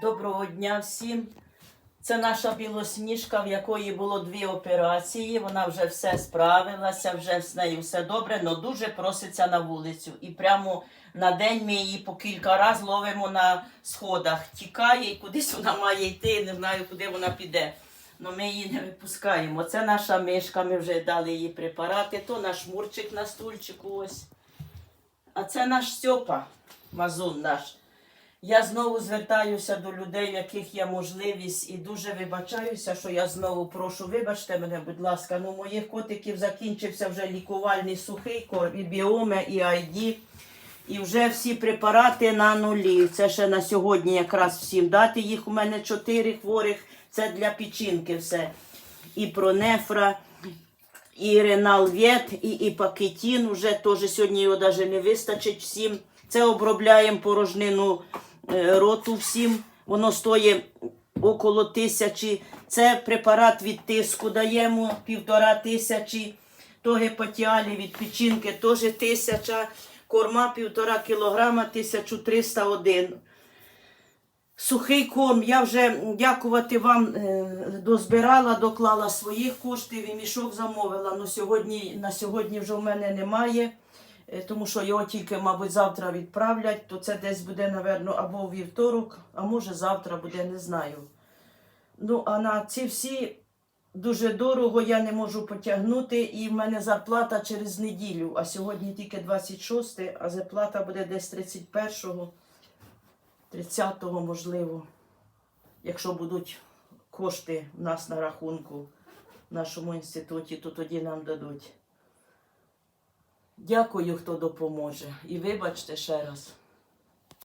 Доброго дня всім. Це наша білосніжка, в якої було дві операції. Вона вже все справилася, вже з нею все добре, але дуже проситься на вулицю. І прямо на день ми її по кілька разів ловимо на сходах. Тікає і кудись вона має йти, не знаю, куди вона піде. але ми її не випускаємо. Це наша мишка, ми вже дали їй препарати. То наш мурчик на стульчику ось. А це наш Стьопа, мазун наш. Я знову звертаюся до людей, в яких є можливість, і дуже вибачаюся, що я знову прошу, вибачте мене, будь ласка, ну моїх котиків закінчився вже лікувальний сухий корм, і біоме, і айді. І вже всі препарати на нулі. Це ще на сьогодні якраз всім дати. Їх у мене чотири хворих. Це для печінки все. І пронефра, і реналвет, і, пакетін. Уже теж сьогодні його навіть не вистачить всім. Це обробляємо порожнину роту всім. Воно стоїть около тисячі. Це препарат від тиску даємо півтора тисячі. То гепатіалі від печінки теж тисяча. Корма півтора кілограма 1301. Сухий корм. Я вже дякувати вам е, дозбирала, доклала своїх коштів і мішок замовила. Ну, сьогодні, на сьогодні вже в мене немає, е, тому що його тільки, мабуть, завтра відправлять, то це десь буде, напевно, або у вівторок, а може завтра буде, не знаю. Ну, а на ці всі дуже дорого я не можу потягнути, і в мене зарплата через неділю, а сьогодні тільки 26, а зарплата буде десь 31-го. 30-го, можливо, якщо будуть кошти в нас на рахунку в нашому інституті, то тоді нам дадуть. Дякую, хто допоможе. І вибачте ще раз.